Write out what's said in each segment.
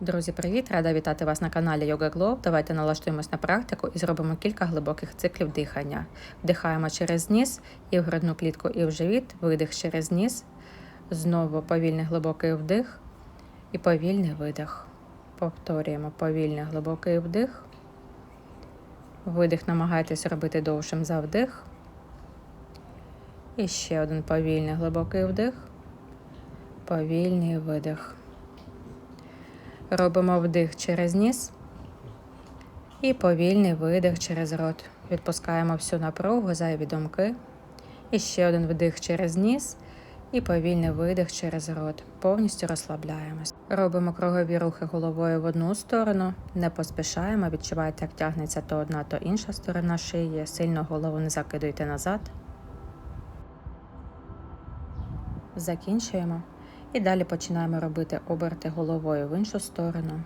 Друзі, привіт! Рада вітати вас на каналі Yoga Glow. Давайте налаштуємось на практику і зробимо кілька глибоких циклів дихання. Вдихаємо через ніс і в грудну клітку, і в живіт, видих через ніс. Знову повільний глибокий вдих і повільний видих. Повторюємо повільний глибокий вдих. Видих намагайтесь робити довшим за вдих. І ще один повільний глибокий вдих. Повільний видих. Робимо вдих через ніс і повільний видих через рот. Відпускаємо всю напругу, зайві думки. І ще один вдих через ніс і повільний видих через рот. Повністю розслабляємось. Робимо кругові рухи головою в одну сторону, не поспішаємо, відчувайте, як тягнеться то одна, то інша сторона шиї. Сильно голову не закидуйте назад. Закінчуємо. І далі починаємо робити оберти головою в іншу сторону.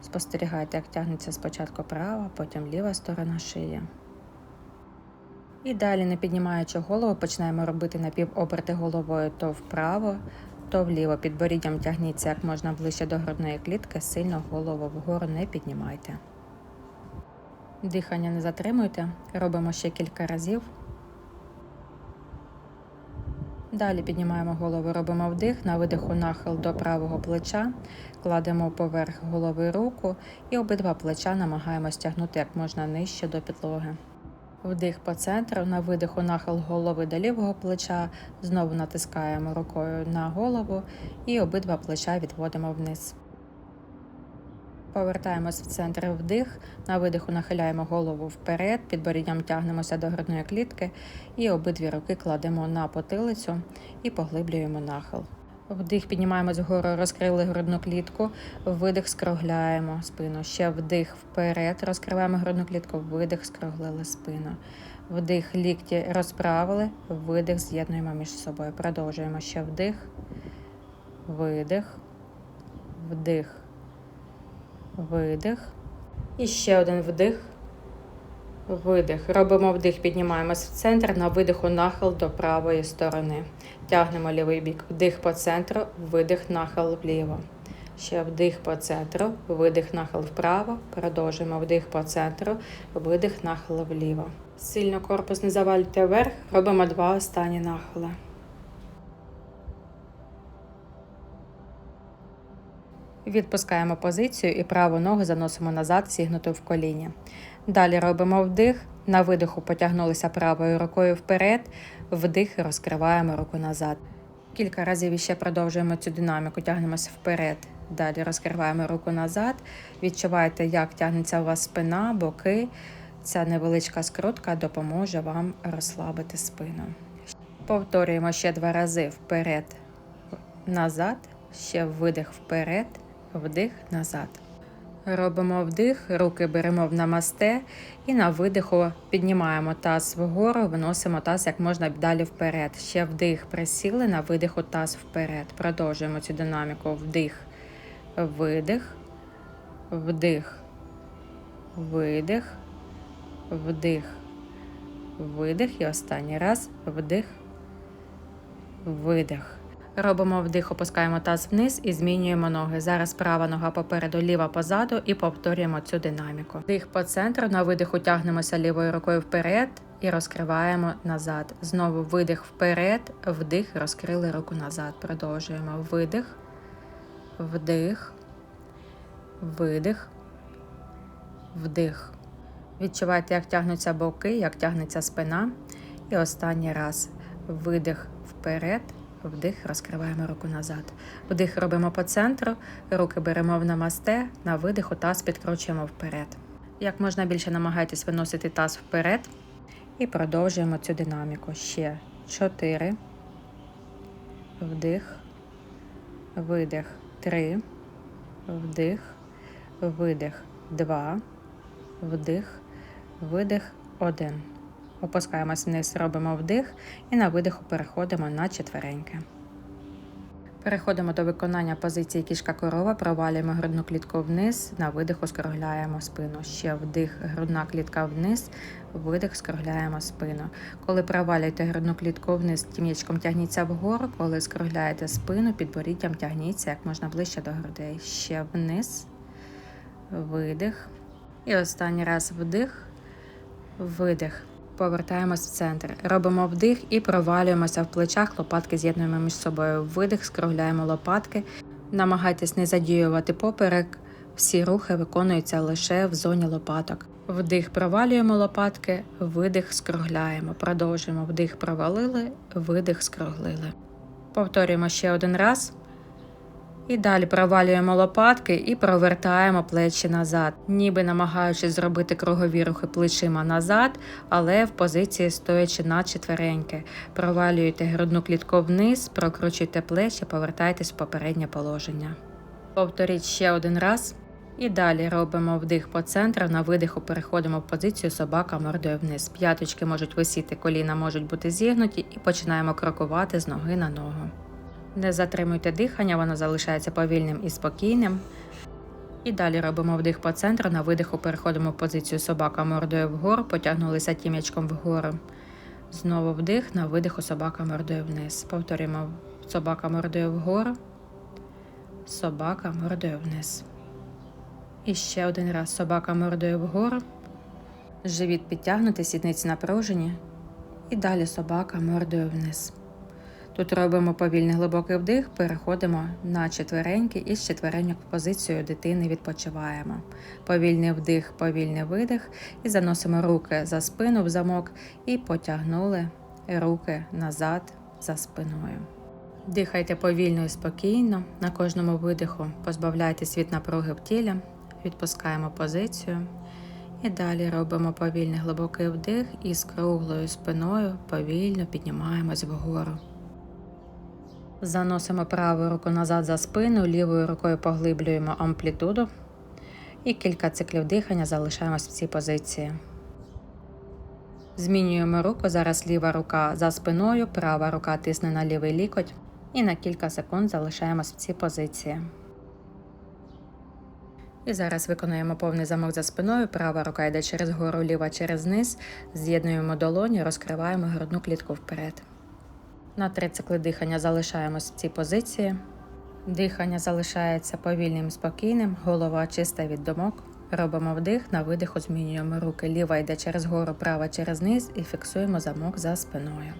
Спостерігайте, як тягнеться спочатку права, потім ліва сторона шиї. І далі, не піднімаючи голову, починаємо робити напівоберти головою то вправо, то вліво. Підборіддям тягніться як можна ближче до грудної клітки, сильно голову вгору не піднімайте. Дихання не затримуйте, робимо ще кілька разів. Далі піднімаємо голову, робимо вдих, на видиху нахил до правого плеча, кладемо поверх голови руку і обидва плеча намагаємося тягнути як можна нижче до підлоги. Вдих по центру, на видиху нахил голови до лівого плеча, знову натискаємо рукою на голову і обидва плеча відводимо вниз. Повертаємось в центр вдих, на видиху нахиляємо голову вперед, підборіддям тягнемося до грудної клітки і обидві руки кладемо на потилицю і поглиблюємо нахил. Вдих, піднімаємось вгору, розкрили грудну клітку, видих, скругляємо спину. Ще вдих вперед, розкриваємо грудну клітку, видих, скруглили спину. Вдих, лікті розправили, видих, з'єднуємо між собою. Продовжуємо ще вдих, видих, вдих видих. І ще один вдих, видих. Робимо вдих, піднімаємось в центр, на видиху нахил до правої сторони. Тягнемо лівий бік, вдих по центру, видих, нахил вліво. Ще вдих по центру, видих, нахил вправо. Продовжуємо вдих по центру, видих, нахил вліво. Сильно корпус не завалюйте вверх, робимо два останні нахили. Відпускаємо позицію і праву ногу заносимо назад, зігнуту в коліні. Далі робимо вдих. На видиху потягнулися правою рукою вперед, вдих і розкриваємо руку назад. Кілька разів іще продовжуємо цю динаміку, тягнемося вперед. Далі розкриваємо руку назад. Відчуваєте, як тягнеться у вас спина, боки. Ця невеличка скрутка допоможе вам розслабити спину. Повторюємо ще два рази вперед, назад, ще видих вперед вдих назад. Робимо вдих, руки беремо в намасте і на видиху піднімаємо таз вгору, виносимо таз як можна далі вперед. Ще вдих, присіли, на видиху таз вперед. Продовжуємо цю динаміку. Вдих, видих, вдих, видих, вдих, видих. І останній раз вдих, видих. Робимо вдих, опускаємо таз вниз і змінюємо ноги. Зараз права нога попереду, ліва позаду і повторюємо цю динаміку. Вдих по центру, на видиху тягнемося лівою рукою вперед і розкриваємо назад. Знову видих вперед, вдих, розкрили руку назад. Продовжуємо видих, вдих, видих, вдих. Відчувайте, як тягнуться боки, як тягнеться спина. І останній раз видих вперед. Вдих, розкриваємо руку назад. Вдих робимо по центру, руки беремо в намасте, на видиху таз підкручуємо вперед. Як можна більше намагайтесь виносити таз вперед. І продовжуємо цю динаміку. Ще 4. Вдих, видих, 3. Вдих, видих, 2. Вдих, видих, 1. Опускаємось вниз, робимо вдих і на видиху переходимо на четвереньки. Переходимо до виконання позиції кішка корова, провалюємо грудну клітку вниз, на видиху скругляємо спину. Ще вдих, грудна клітка вниз, видих, скругляємо спину. Коли провалюєте грудну клітку вниз, тім'ячком тягніться вгору, коли скругляєте спину, підборіддям тягніться як можна ближче до грудей. Ще вниз, видих. І останній раз вдих, видих. Повертаємось в центр. Робимо вдих і провалюємося в плечах, лопатки з'єднуємо між собою. Видих, скругляємо лопатки. Намагайтесь не задіювати поперек. Всі рухи виконуються лише в зоні лопаток. Вдих провалюємо лопатки, видих скругляємо. Продовжуємо вдих провалили, видих скруглили. Повторюємо ще один раз. І далі провалюємо лопатки і провертаємо плечі назад, ніби намагаючись зробити кругові рухи плечима назад, але в позиції стоячи на четвереньки. Провалюєте грудну клітку вниз, прокручуйте плечі, повертайтесь в попереднє положення. Повторіть ще один раз. І далі робимо вдих по центру, на видиху переходимо в позицію собака мордою вниз. П'яточки можуть висіти, коліна можуть бути зігнуті і починаємо крокувати з ноги на ногу. Не затримуйте дихання, воно залишається повільним і спокійним. І далі робимо вдих по центру, на видиху переходимо в позицію собака мордою вгору, потягнулися тім'ячком вгору. Знову вдих, на видиху собака мордою вниз. Повторюємо собака мордою вгору, собака мордою вниз. І ще один раз собака мордою вгору. Живіт підтягнутий, сідниці напружені. І далі собака мордою вниз. Тут робимо повільний глибокий вдих, переходимо на четвереньки і з четвереньок в позицію дитини відпочиваємо. Повільний вдих, повільний видих і заносимо руки за спину в замок і потягнули руки назад за спиною. Дихайте повільно і спокійно. На кожному видиху позбавляйтесь від напруги в тілі, відпускаємо позицію. І далі робимо повільний глибокий вдих і з круглою спиною повільно піднімаємось вгору. Заносимо праву руку назад за спину, лівою рукою поглиблюємо амплітуду і кілька циклів дихання залишаємось в цій позиції. Змінюємо руку. Зараз ліва рука за спиною, права рука тисне на лівий лікоть і на кілька секунд залишаємось в цій позиції. І зараз виконуємо повний замок за спиною. Права рука йде через гору, ліва через низ. З'єднуємо долоні, розкриваємо грудну клітку вперед. На три цикли дихання залишаємось в цій позиції. Дихання залишається повільним, спокійним, голова чиста від думок. Робимо вдих, на видиху змінюємо руки. Ліва йде через гору, права через низ і фіксуємо замок за спиною.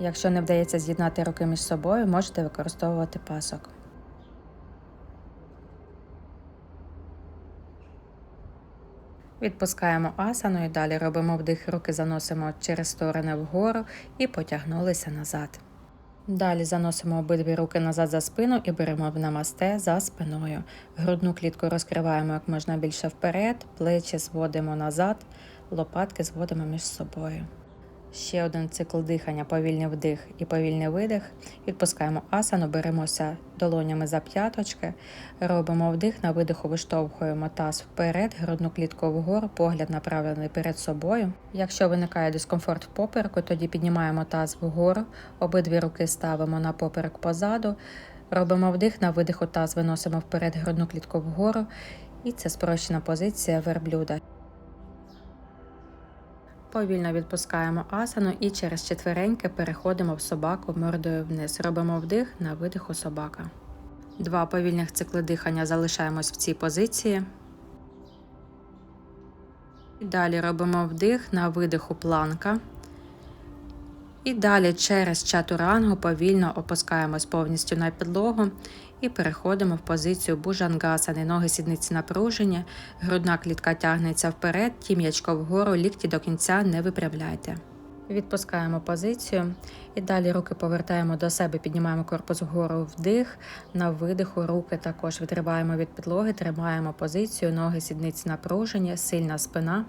Якщо не вдається з'єднати руки між собою, можете використовувати пасок. Відпускаємо асану і далі робимо вдих, руки заносимо через сторони вгору і потягнулися назад. Далі заносимо обидві руки назад за спину і беремо в намасте за спиною. Грудну клітку розкриваємо як можна більше вперед, плечі зводимо назад, лопатки зводимо між собою. Ще один цикл дихання, повільний вдих і повільний видих. Відпускаємо асану, беремося долонями за п'яточки, робимо вдих, на видиху виштовхуємо таз вперед, грудну клітку вгору, погляд направлений перед собою. Якщо виникає дискомфорт в попереку, тоді піднімаємо таз вгору, обидві руки ставимо на поперек позаду, робимо вдих, на видиху таз виносимо вперед грудну клітку вгору. І це спрощена позиція верблюда. Повільно відпускаємо асану і через четвереньки переходимо в собаку мордою вниз. Робимо вдих на видиху собака. Два повільних цикли дихання залишаємось в цій позиції. І далі робимо вдих на видиху планка. І далі через чатурангу повільно опускаємось повністю на підлогу і переходимо в позицію буджангасани. Ноги сідниці напружені, грудна клітка тягнеться вперед, тім'ячко вгору, лікті до кінця не випрямляйте. Відпускаємо позицію і далі руки повертаємо до себе, піднімаємо корпус вгору вдих, на видиху руки також відриваємо від підлоги, тримаємо позицію, ноги сідниці напружені, сильна спина.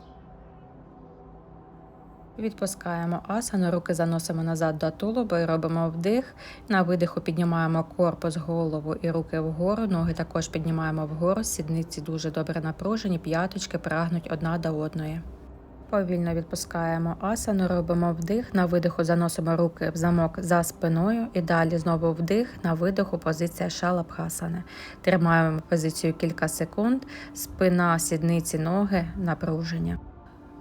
Відпускаємо асану, руки заносимо назад до тулуба і робимо вдих. На видиху піднімаємо корпус, голову і руки вгору. Ноги також піднімаємо вгору. Сідниці дуже добре напружені, п'яточки прагнуть одна до одної. Повільно відпускаємо асану, робимо вдих, на видиху заносимо руки в замок за спиною і далі знову вдих, на видиху позиція шалабхасани. Тримаємо позицію кілька секунд, спина, сідниці, ноги напружені.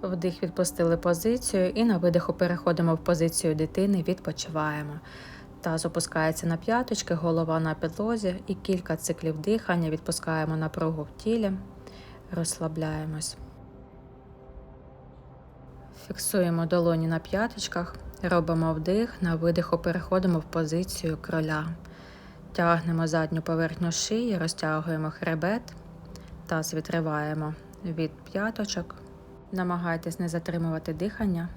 Вдих відпустили позицію і на видиху переходимо в позицію дитини, відпочиваємо. Таз опускається на п'яточки, голова на підлозі і кілька циклів дихання, відпускаємо напругу в тілі, розслабляємось. Фіксуємо долоні на п'яточках, робимо вдих, на видиху переходимо в позицію кроля. Тягнемо задню поверхню шиї, розтягуємо хребет, таз відриваємо від п'яточок. Намагайтесь не затримувати дихання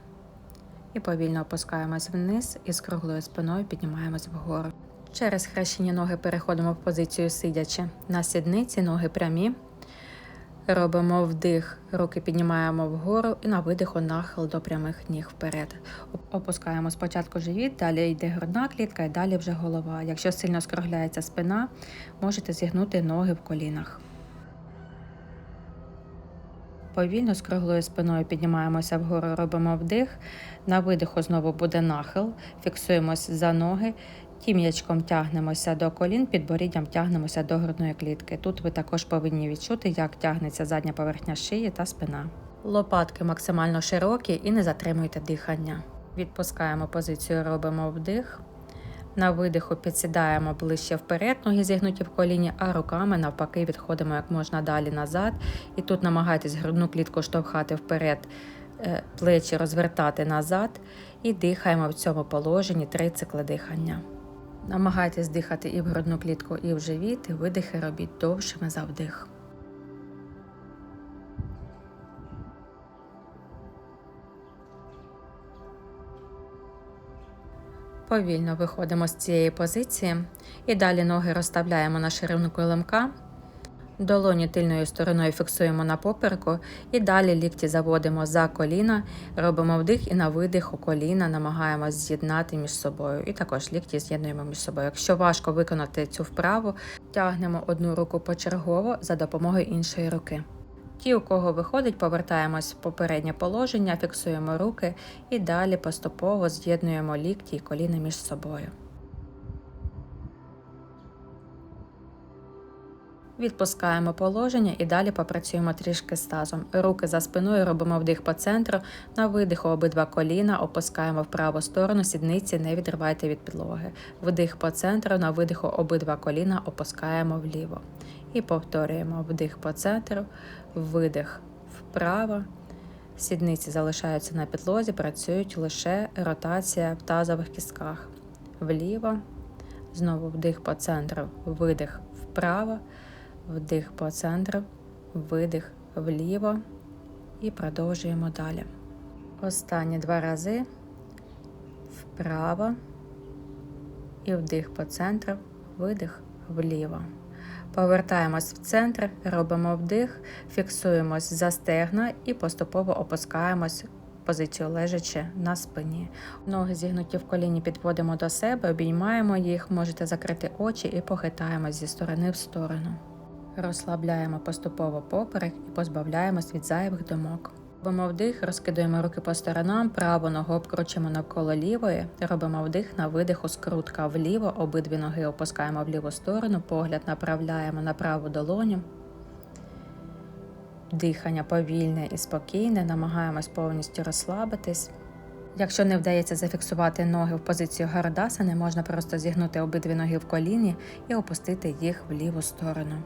і повільно опускаємось вниз і з круглою спиною піднімаємось вгору. Через хрещені ноги переходимо в позицію сидячи. На сідниці ноги прямі. Робимо вдих, руки піднімаємо вгору і на видиху нахил до прямих ніг вперед. Опускаємо спочатку живіт, далі йде грудна клітка і далі вже голова. Якщо сильно скругляється спина, можете зігнути ноги в колінах. Повільно з круглою спиною піднімаємося вгору, робимо вдих. На видиху знову буде нахил, фіксуємось за ноги, тім'ячком тягнемося до колін, підборіддям тягнемося до грудної клітки. Тут ви також повинні відчути, як тягнеться задня поверхня шиї та спина. Лопатки максимально широкі і не затримуйте дихання. Відпускаємо позицію, робимо вдих. На видиху підсідаємо ближче вперед, ноги зігнуті в коліні, а руками навпаки відходимо як можна далі назад. І тут намагайтесь грудну клітку штовхати вперед, е, плечі розвертати назад і дихаємо в цьому положенні три цикли дихання. Намагайтесь дихати і в грудну клітку, і в живіт, і видихи робіть довшими за вдих. Повільно виходимо з цієї позиції і далі ноги розставляємо на ширину килимка. Долоні тильною стороною фіксуємо на попереку і далі лікті заводимо за коліна, робимо вдих і на видих у коліна намагаємось з'єднати між собою. І також лікті з'єднуємо між собою. Якщо важко виконати цю вправу, тягнемо одну руку почергово за допомогою іншої руки. Ті, у кого виходить, повертаємось в попереднє положення, фіксуємо руки і далі поступово з'єднуємо лікті і коліна між собою. Відпускаємо положення і далі попрацюємо трішки з тазом. Руки за спиною робимо вдих по центру, на видиху обидва коліна, опускаємо в праву сторону, сідниці не відривайте від підлоги. Вдих по центру, на видиху обидва коліна опускаємо вліво. І повторюємо вдих по центру, видих вправо. Сідниці залишаються на підлозі, працюють лише ротація в тазових кістках. Вліво. Знову вдих по центру, видих вправо, вдих по центру, видих вліво. І продовжуємо далі. Останні два рази вправо і вдих по центру, видих вліво. Повертаємось в центр, робимо вдих, фіксуємось за стегна і поступово опускаємось позицію лежачи на спині. Ноги зігнуті в коліні підводимо до себе, обіймаємо їх, можете закрити очі і похитаємось зі сторони в сторону. Розслабляємо поступово поперек і позбавляємось від зайвих думок. Робимо вдих, розкидуємо руки по сторонам, праву ногу обкручуємо навколо лівої, робимо вдих на видиху, скрутка вліво, обидві ноги опускаємо в ліву сторону, погляд направляємо на праву долоню. Дихання повільне і спокійне, намагаємось повністю розслабитись. Якщо не вдається зафіксувати ноги в позицію гарадасани, можна просто зігнути обидві ноги в коліні і опустити їх в ліву сторону.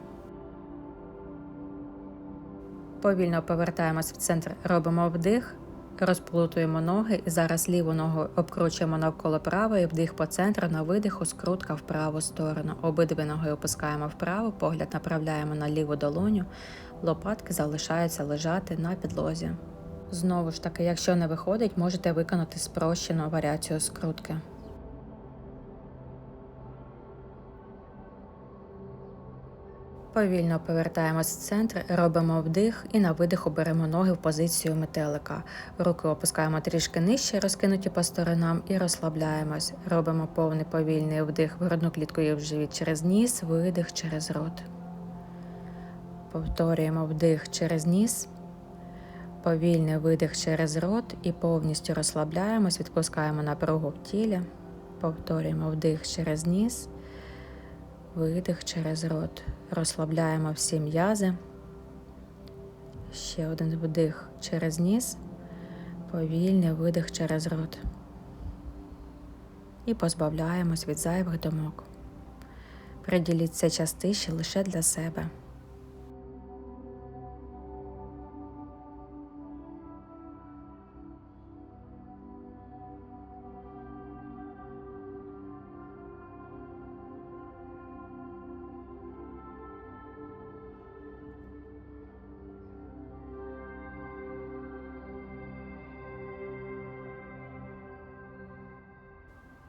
Повільно повертаємось в центр, робимо вдих, розплутуємо ноги і зараз ліву ногу обкручуємо навколо правої, вдих по центру, на видиху, скрутка в праву сторону. Обидві ноги опускаємо вправо, погляд направляємо на ліву долоню, лопатки залишаються лежати на підлозі. Знову ж таки, якщо не виходить, можете виконати спрощену варіацію скрутки. Повільно повертаємось в центр, робимо вдих і на видиху беремо ноги в позицію метелика. Руки опускаємо трішки нижче, розкинуті по сторонам, і розслабляємось. Робимо повний повільний вдих в грудну клітку і в живіт через ніс, видих через рот. Повторюємо вдих через ніс, Повільний видих через рот і повністю розслабляємось, відпускаємо напругу в тілі. Повторюємо вдих через ніс, видих через рот. Розслабляємо всі м'язи. Ще один вдих через ніс, повільний видих через рот. І позбавляємось від зайвих думок. Приділіть це час тиші лише для себе.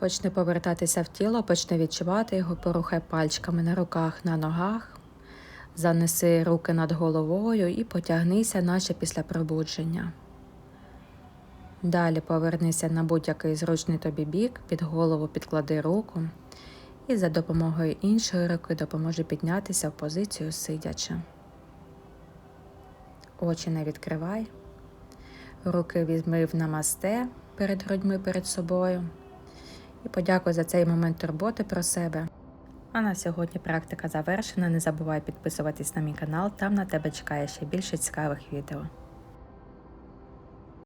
Почни повертатися в тіло, почни відчувати його, порухай пальчиками на руках, на ногах, занеси руки над головою і потягнися, наче після пробудження. Далі повернися на будь-який зручний тобі бік, під голову підклади руку і за допомогою іншої руки допоможи піднятися в позицію сидячи. Очі не відкривай. Руки візьми в намасте перед грудьми перед собою. І подякуй за цей момент турботи про себе. А на сьогодні практика завершена. Не забувай підписуватись на мій канал, там на тебе чекає ще більше цікавих відео.